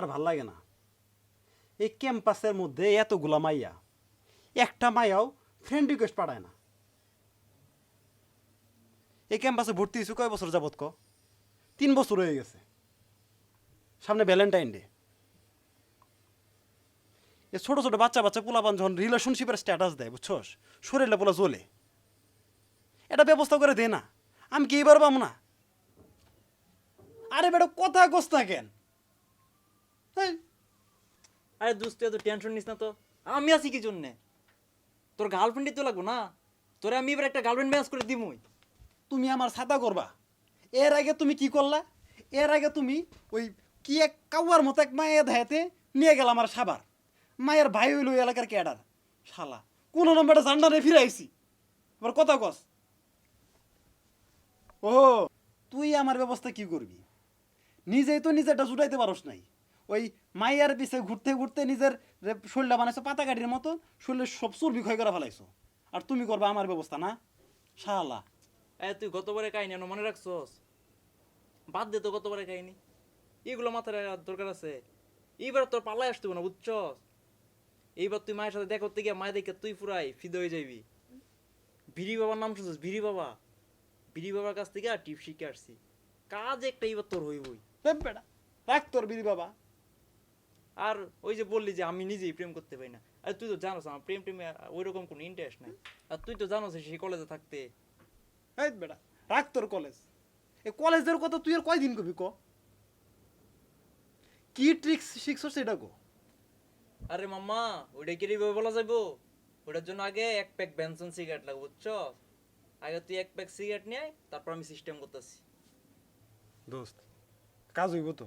আর ভালো লাগে না। এই ক্যাম্পাসের মধ্যে এতগুলা মাইয়া, একটা মাইয়াও ফ্রেন্ড রিকোয়েস্ট পাঠায় না। এই ক্যাম্পাসে ভর্তি হয়েছে কয় বছর যাবত ক? তিন বছর হয়ে গেছে। সামনে ভ্যালেন্টাইন ডে এ ছোট ছোট বাচ্চা বাচ্চা পোলাপান যখন রিলেশনশিপের স্ট্যাটাস দেয়, বুঝছস? শরীরে পোলা জ্বলে। এটা ব্যবস্থা করে দে না। আমি কি এবার পাবো না? আরে বেটা, কথা কস না কেন? আরে দোস্ত, এত টেনশন নিস না তো। আমি আছি কি জন্যে? তোর গার্লফ্রেন্ডই তো লাগবো না? তোরে আমি এবার একটা গার্লফ্রেন্ড ম্যাচ করে দিমই। তুমি আমার ছাতা করবা। এর আগে তুমি কি করলা? এর আগে তুমি ওই কি এক কাউয়ার মতো এক মায়ের ধাইতে নিয়ে গেল আমার সাবার। মায়ের ভাই হইল ওই এলাকার ক্যাডার। শালা, কোন নম্বরটা জান্ডারে ফিরে আইছি। এবার কথা কস। ও, তুই আমার ব্যবস্থা কি করবি? নিজেই তো নিজেরটা জুটাইতে পারস নাই। ওই মাইয়ার পিছে ঘুরতে ঘুরতে নিজের শরীরটা বানাইছো পাতা কাঠির মতো শরীরের সব চর্বি ক্ষয় করে ফেলাইছো। আর তুমি করবা আমার ব্যবস্থা না? শালা। এ তুই গতবারে কাহিনী এনো মনে রাখছস? বাদ দে তো গতবারে কাহিনী। এগুলো মাথায় রাখার দরকার আছে। এইবার তোর পালাই আসতে না বুঝছস? এইবার তুই মায়ের সাথে দেখা করতে গিয়ে মায়ের দেখে তুই পুরাই ফিদে হয়ে যাবি ভিরি বাবার নাম শুনছিস? ভিরি বাবা। ভিরি বাবার কাছ থেকে আর টিপ শিখে আসছি। কাজ একটা এইবার তোর হইবই। বেটা রাখ তোর বিড়ি বাবা। আর ওই যে বললি যে আমি নিজেই প্রেম করতে পারি না। আর তুই তো জানোস আমার প্রেম টেমে ওই রকম কোনো ইন্টারেস্ট নাই। আর তুই তো জানোস সেই কলেজে থাকতে। এই বেটা রাখ তোর কলেজ এই কলেজের কথা তুই আর কয়দিন কবি ক? কি ট্রিক্স শিখছ সেটা কো? আরে মাম্মা ওইটা কি এইভাবে বলা যাইবো? ওটার জন্য আগে এক প্যাক বেনসন সিগারেট লাগবে বুঝছ? আগে তুই এক প্যাক সিগারেট নিয়ে তারপর আমি সিস্টেম করতেছি। দোস্ত কাজ হইব তো।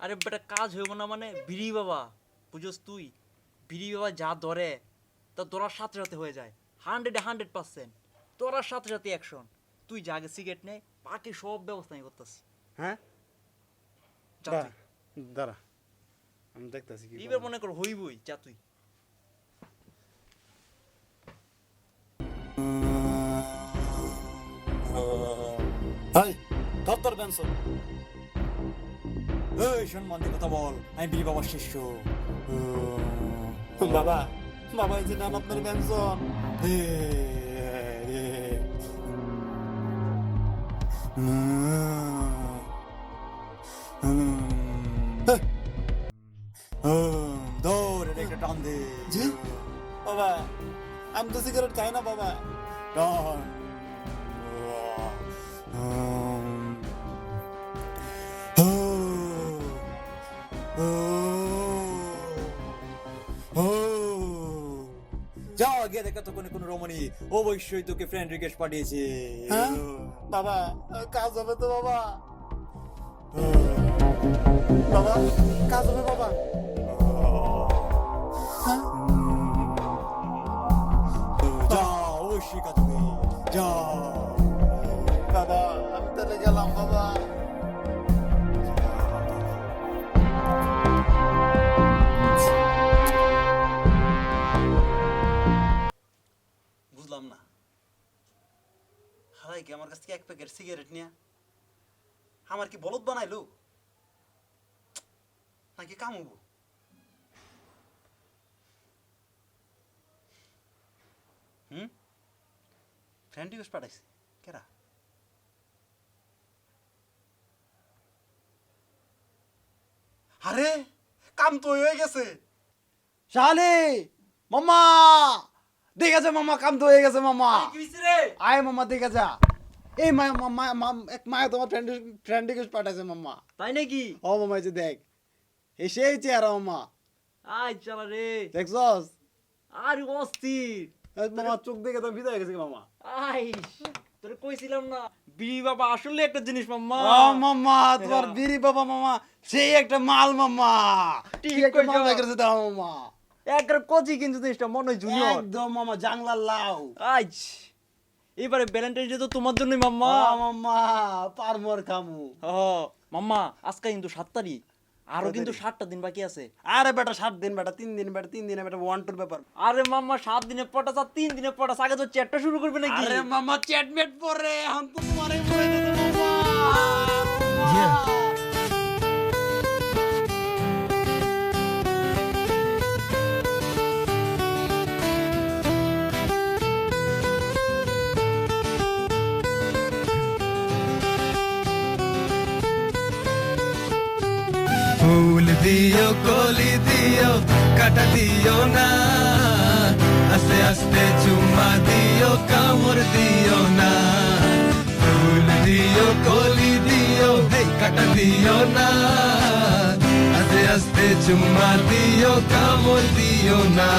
আরে বেটা কাজ হইব না মানে? বিড়ি বাবা বুঝোস তুই? বিড়ি বাবা যা ধরে তা ধরার সাথে সাথে হয়ে যায়। হান্ড্রেডে হান্ড্রেড পার্সেন্ট। ধরার সাথে সাথে অ্যাকশন। তুই যা আগে সিগারেট নেয় বাকি সব ব্যবস্থা আমি করতেছি। হ্যাঁ? যা দাঁড়া তুই। দাঁড়া। আমি দেখতেছি কি এইবার করা মনে কর হইবই যা তুই। হাই ধর তোর বেনসন এই সম্মান দিয়ে কথা বল। আমি বিলি বাবার শিষ্য। বাবা বাবা এই যে নাম আপনার বেনসন দৌড় একটা টান দে? বাবা আমি তো সিগারেট খাই না বাবা। টান। অবশ্যই তোকে ফ্রেন্ড রিকোয়েস্ট পাঠিয়েছে। হ্যাঁ? বাবা কাজ হবে তো বাবা। বাবা কাজ হবে বাবা। হ্যাঁ? যা অবশ্যই কাজ হবে। যা। বাবা আমি তাহলে গেলাম বাবা। হারাই কি আমার কাছ থেকে এক প্যাকেট সিগারেট নিয়ে। আমার কি বলদ বানাইলো? নাকি কামুবো? হুম? ফ্রেন্ড রিকোয়েস্ট পাঠাইছে। কেরা? আরে, কাম তো হয়ে গেছে। শালে মামা দেখে যা মামা কাম তো হয়ে গেছে মামা। আয় মামা দেখে যা। এই মা মামা এক মায়া তোমার ফ্রেন্ড ফ্রেন্ড রিকোয়েস্ট পাঠাইছে মামা। তাই নাকি? ও মামা এই যে দেখ এই সেই চেহারা মামা। আয় চালা রে। দেখছস? আর অস্থির। মামা চোখ দেখে তো বিদায় গেছে মামা? আইস তোরে কইছিলাম না। বিড়ি বাবা আসলে একটা জিনিস মাম্মা ও মামা তোমার বিড়ি বাবা মামা সেই একটা মাল মামা। ঠিক একটা মাল। দাও একবার কচি কিন্তু জিনিসটা মনে হয় জুনিয়র। একদম মামা জাংলা লাউ। আইস এবারে ভ্যালেন্টাইন ডে তো তোমার জন্যই মাম্মা। ও মামা পারমর খামু। ও মাম্মা আজকে কিন্তু সাত তারিখ। আরও কিন্তু সাতটা দিন বাকি আছে। আরে বেটা সাত দিন বেটা তিন দিন বেটা তিন দিনে বেটা ওয়ান টুর ব্যাপার। আরে মাম্মা সাত দিনে পটাস আর তিন দিনে পটাস আগে তো চ্যাটটা শুরু করবে নাকি? আরে মামা চ্যাটমেট পরে এখন তো তোমারই পরে দিতে দিও, কলি দিও, কাটা দিও না। আস্তে আস্তে চুম্মা দিও, কামড় দিও না। ফুল দিও, কলি দিও কাটা দিও না। আস্তে আস্তে চুম্মা দিও, কামড় দিও না।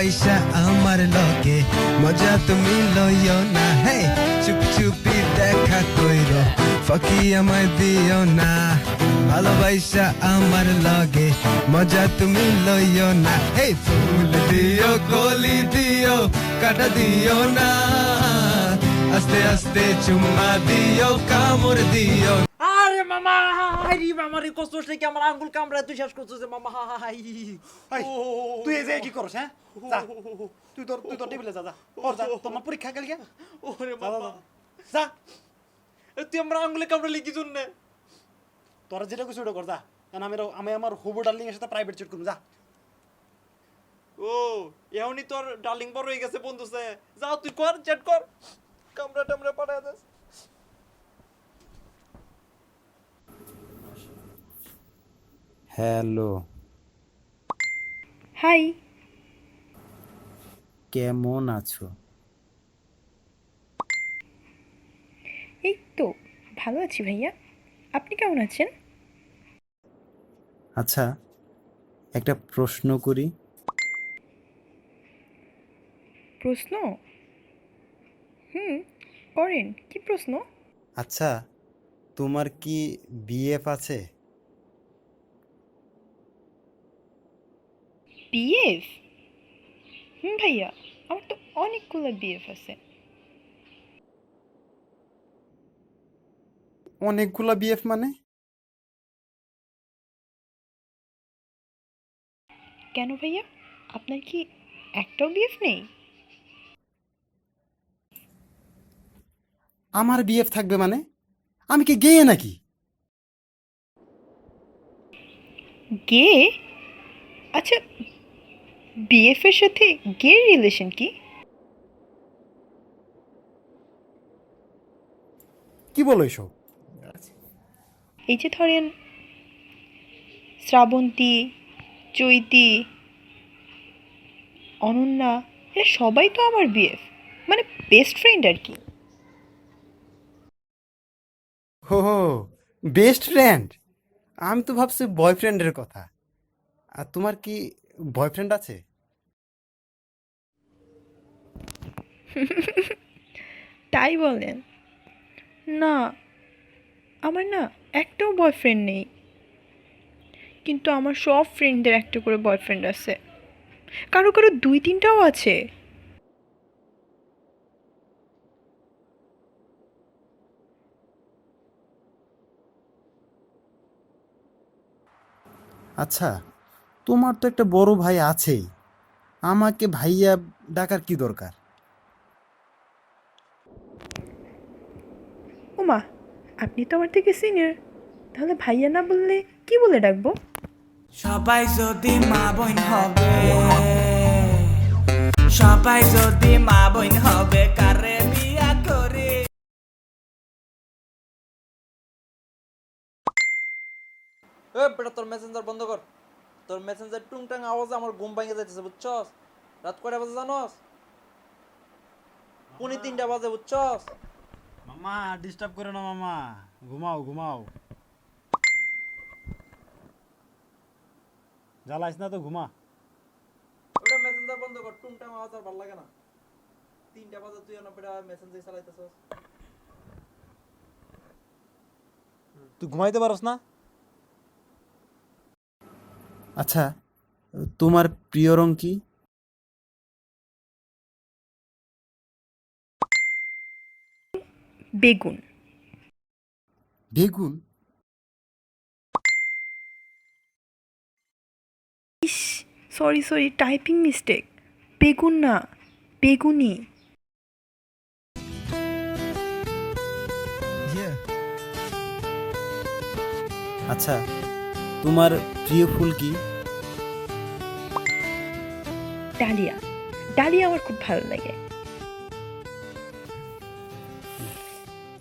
ভালোবাসা আমার লগে মজা তুমি লইও না হে চুপি চুপি দেখা কইল ফাঁকি আমার দিও না ভালোবাসা আমার লগে মজা তুমি লইও না হে ফুল দিও কলি দিও কাটা দিও না আস্তে আস্তে চুম্মা দিও কামড় দিও মামা। হাই মামা রে কষ্ট হচ্ছে আমার আঙ্গুল কামড়ায় তুই শেষ করছিস মামা? হাই তুই এই যে কি করছ হ্যাঁ? তুই তোর তুই তোর টেবিলে যা যা। ওর যা তোমার পরীক্ষা কালকে? ওরে যা, যা, তুই আমার আঙ্গুলে কামড়ালি কি জন্য? তোরা যেটা কিছু ওটা কর যা। কারণ আমি আমি আমার হুবু ডার্লিং এর সাথে প্রাইভেট চেট করুম যা। ও এমনি তোর ডার্লিং বড় হয়ে গেছে বন্ধু সে। যা তুই কর চ্যাট কর। কামড়া টামড়া পাঠায় দেস। হ্যালো। হাই। কেমন আছো? এই তো ভালো আছি ভাইয়া। আপনি কেমন আছেন? আচ্ছা একটা প্রশ্ন করি। প্রশ্ন? হুম করেন কি প্রশ্ন? আচ্ছা তোমার কি বিএফ আছে? বিএফ হুম ভাইয়া আমার তো অনেকগুলো বিএফ আছে। অনেকগুলা বিএফ মানে? কেন ভাইয়া? আপনার কি একটাও বিএফ নেই? আমার বিএফ থাকবে মানে? আমি কি গেয়ে নাকি? গে? আচ্ছা বিএফ এর সাথে গে রিলেশন কি? কি বলো এসব? এই যে ধরেন শ্রাবন্তী চৈতি অনন্যা এরা সবাই তো আমার বিএফ মানে বেস্ট ফ্রেন্ড আর কি। হো হো বেস্ট ফ্রেন্ড আমি তো ভাবছি বয়ফ্রেন্ডের কথা। আর তোমার কি বয়ফ্রেন্ড আছে? তাই বলেন। না, আমার না একটাও বয়ফ্রেন্ড নেই। কিন্তু আমার সব ফ্রেন্ডদের একটা করে বয়ফ্রেন্ড আছে। কারও কারও দুই তিনটাও আছে। আচ্ছা তোমার তো একটা বড় ভাই আছেই। আমাকে ভাইয়া ডাকার কি দরকার? ওমা আপনি তো আমার থেকে সিনিয়র তাহলে ভাইয়া না বললে কি বলে ডাকবো? সবাই যদি মা বোন হবে সবাই যদি মা বোন হবে কারে বিয়া করে? এ বেটা তোর মেসেঞ্জার বন্ধ কর। তোর মেসেঞ্জার টুংটাং আওয়াজে আমার ঘুম ভাঙে যাইতেছে বুঝছস? রাত কয়টা বাজে জানোস? পুনি তিনটা বাজে বুঝছস? মামা ডিস্টার্ব করে না মামা। ঘুমাও ঘুমাও। জ্বালাইস না তো ঘুমা। ওটা মেসেঞ্জার বন্ধ কর টুংটাং আওয়াজ আর ভালো লাগে না। তিনটা বাজে তুই না বেটা মেসেঞ্জার চালাইতেছস। তুই ঘুমাইতে পারস না? আচ্ছা তোমার প্রিয় রং কি? বেগুন। বেগুন? ইস সরি সরি টাইপিং মিস্টেক বেগুন না বেগুনি। আচ্ছা তোমার প্রিয় ফুল কি? ডালিয়া। ডালিয়া আমার খুব ভালো লাগে।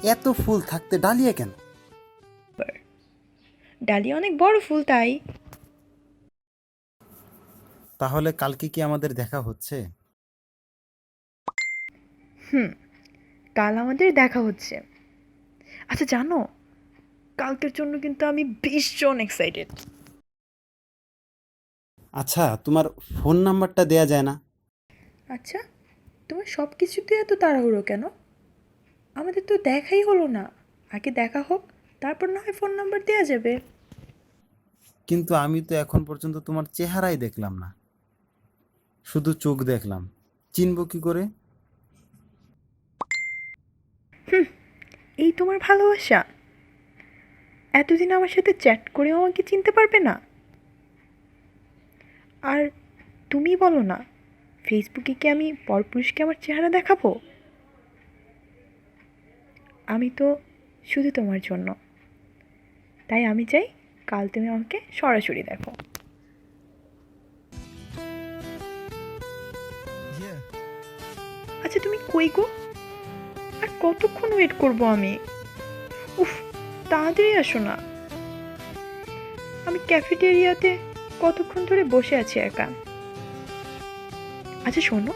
এত ফুল থাকতে ডালিয়া কেন? ডালিয়া অনেক বড় ফুল তাই। তাহলে কালকে কি আমাদের দেখা হচ্ছে? হুম কাল আমাদের দেখা হচ্ছে। আচ্ছা জানো কালকের জন্য কিন্তু আমি ভীষণ এক্সাইটেড আচ্ছা তোমার ফোন নাম্বারটা দেয়া যায় না? আচ্ছা তোমার সব কিছুতে এত তাড়াহুড়ো কেন? আমাদের তো দেখাই হলো না। আগে দেখা হোক তারপর না হয় ফোন নাম্বার দেওয়া যাবে। কিন্তু আমি তো এখন পর্যন্ত তোমার চেহারাই দেখলাম না। শুধু চোখ দেখলাম। চিনব কি করে? এই তোমার ভালোবাসা। এতদিন আমার সাথে চ্যাট করেও আমাকে চিনতে পারবে না। আর তুমি বলো না ফেসবুকে কি আমি পরপুরুষকে আমার চেহারা দেখাবো? আমি তো শুধু তোমার জন্য। তাই আমি চাই কাল তুমি আমাকে সরাসরি দেখো। আচ্ছা তুমি কই গো? আর কতক্ষণ ওয়েট করব আমি? উফ তাড়াতাড়ি আসো না। আমি ক্যাফেটেরিয়াতে কতক্ষণ ধরে বসে আছি একা? আচ্ছা শোনো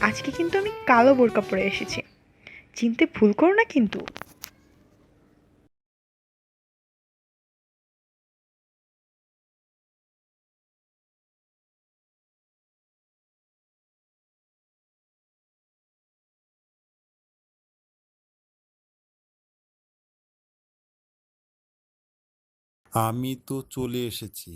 আজকে কিন্তু আমি কালো বোরকা পরে এসেছি। চিনতে ভুল করো না কিন্তু। আমি তো চলে এসেছি।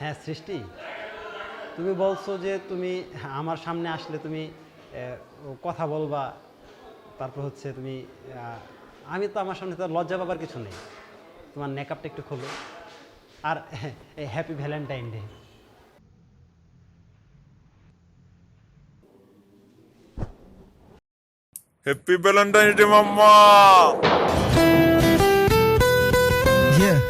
হ্যাঁ সৃষ্টি। তুমি বলছো যে তুমি আমার সামনে আসলে তুমি কথা বলবা তারপর হচ্ছে তুমি আমি তো আমার সামনে তো লজ্জা পাবার কিছু নেই। তোমার মেকআপটা একটু খোলো। আর এই happy Valentine day happy Valentine day mamma! Yeah.